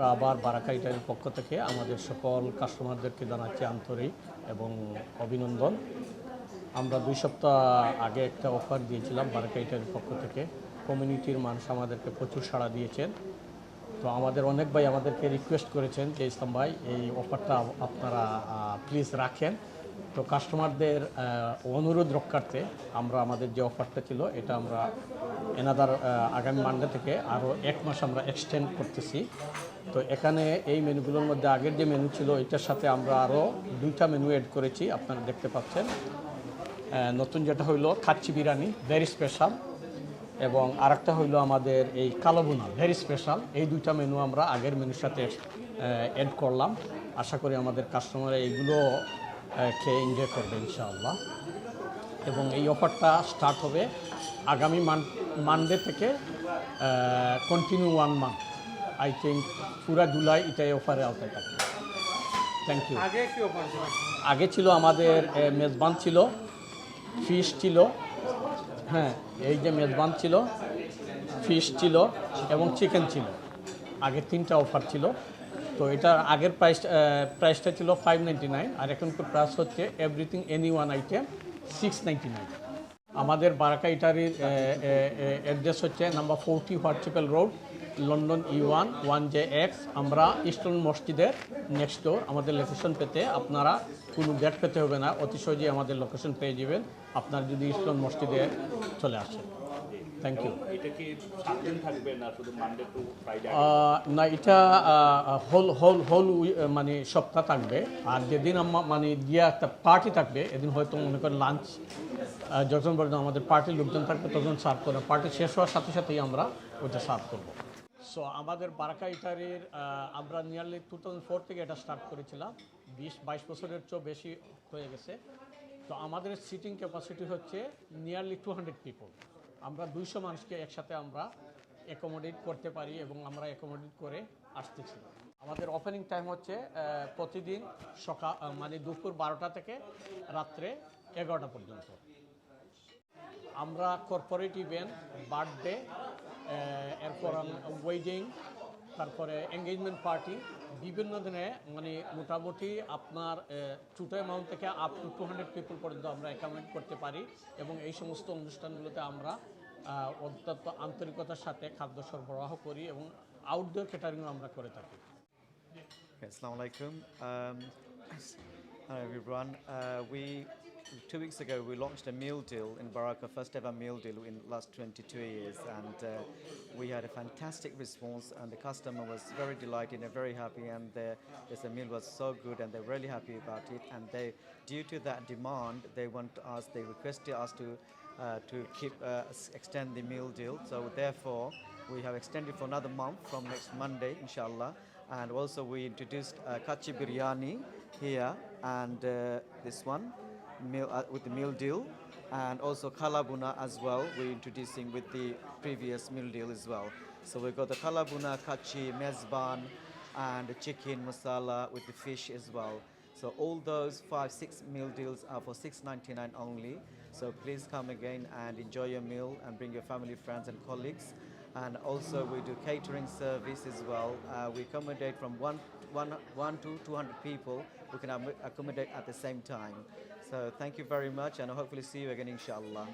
আমরা আবার বারাকা পক্ষ থেকে আমাদের সকল কাস্টমারদেরকে জানাচ্ছি আন্তরিক এবং অভিনন্দন। আমরা দুই সপ্তাহ আগে একটা অফার দিয়েছিলাম বারাকা ইটালির পক্ষ থেকে। কমিউনিটির মানুষ আমাদেরকে প্রচুর সাড়া দিয়েছেন। তো আমাদের অনেক ভাই আমাদেরকে রিকোয়েস্ট করেছেন যে, ইসলাম ভাই, এই অফারটা আপনারা প্লিজ রাখেন। তো কাস্টমারদের অনুরোধ রক্ষার্থে আমরা আমাদের যে অফারটা ছিল, এটা আমরা এনাদার আগামী মানডে থেকে আরও এক মাস আমরা এক্সটেন্ড করতেছি। তো এখানে এই মেনুগুলোর মধ্যে আগের যে মেনু ছিল, এটার সাথে আমরা আরও দুইটা মেনু অ্যাড করেছি, আপনারা দেখতে পাচ্ছেন। নতুন যেটা হইল খাচ্ছি বিরিয়ানি ভেরি স্পেশাল এবং আরেকটা হইল আমাদের এই কালো বোনা ভেরি স্পেশাল এই দুইটা মেনু আমরা আগের মেনুর সাথে অ্যাড করলাম। আশা করি আমাদের কাস্টমার এইগুলো খেয়ে এনজয় করবে ইনশাআল্লাহ। এবং এই অফারটা স্টার্ট হবে আগামী মানডে থেকে continue one month I think পুরা জুলাই এটাই অফারে আওতায় থাকবে। থ্যাংক ইউ আগে ছিল? আমাদের মেজবান ছিল ফিশ ছিল হ্যাঁ এই যে মেজবান ছিল ফিশ ছিল এবং চিকেন ছিল। আগে তিনটা অফার ছিল। তো এটার আগের প্রাইস প্রাইসটা ছিল ফাইভ নাইনটি নাইন আর এখনকার প্রাইস হচ্ছে everything any one item six ninety nine আমাদের বারাকা ইটারির অ্যাড্রেস হচ্ছে number forty Whitechapel road London E one one J X আমরা ইস্টার্ন মসজিদের নেক্সট ডোর আমাদের লোকেশন পেতে আপনারা কোনো গেট পেতে হবে না, অতি সহজেই আমাদের লোকেশন পেয়ে যাবেন। আপনার যদি ইস্টার্ন মসজিদে চলে আসেন থ্যাংক ইউ সাত দিন থাকবে না এটা হোল হোল হোল মানে সপ্তাহ থাকবে। আর যেদিন আমরা মানে গিয়ে একটা পার্টি থাকবে এদিন হয়তো মনে করেন লাঞ্চ যখন পর্যন্ত আমাদের পার্টির লোকজন থাকবে তখন সার্ভ করব। পার্টি শেষ হওয়ার সাথে সাথেই আমরা ওইটা সার্ভ করব। সো আমাদের বারাকা ইটারির আমরা নিয়ারলি টু থাউজেন্ড ফোর থেকে এটা স্টার্ট করেছিলাম। বিশ বাইশ বছরের চেয়েও বেশি হয়ে গেছে। তো আমাদের সিটিং ক্যাপাসিটি হচ্ছে নিয়ারলি টু হান্ড্রেড পিপল আমরা দুইশো মানুষকে একসাথে আমরা অ্যাকোমোডেট করতে পারি এবং আমরা অ্যাকোমোডেট করে আসতেছি। আমাদের ওপেনিং টাইম হচ্ছে প্রতিদিন সকাল মানে দুপুর বারোটা থেকে রাত্রে এগারোটা পর্যন্ত। আমরা কর্পোরেট ইভেন্ট বার্থডে এরপর ওয়েডিং তারপরে এঙ্গেজমেন্ট পার্টি বিভিন্ন দিনে মানে মোটামুটি আপনার ছোটো অ্যামাউন্ট থেকে up to two hundred people পর্যন্ত আমরা অ্যাকাউন্ট করতে পারি এবং এই সমস্ত অনুষ্ঠানগুলোতে আমরা অত্যন্ত আন্তরিকতার সাথে খাদ্য সরবরাহ করি এবং আউটডোর ক্যাটারিংও আমরা করে থাকি Assalamu alaikum. Um, everyone. Uh, we two weeks ago we launched a meal deal in Baraka, first ever meal deal in the last 22 years, and uh, we had a fantastic response. And the customer was very delighted and very happy, and the, the meal was so good, and they're really happy about it. And they, due to that demand, they want us, they requested us to uh, to keep uh, extend the meal deal. So therefore, we have extended for another month from next Monday, inshallah. And also we introduced uh, kachi biryani here and uh, this one meal uh, with the meal deal, and also kalabuna as well. We're introducing with the previous meal deal as well. So we've got the kalabuna, kachi, mezban, and the chicken masala with the fish as well. So all those five, six meal deals are for $6.99 only. So please come again and enjoy your meal and bring your family, friends, and colleagues. And also we do catering service as well. Uh, we accommodate from one, one, one to 200 people. We can accommodate at the same time. So thank you very much, and I hopefully see you again, inshallah.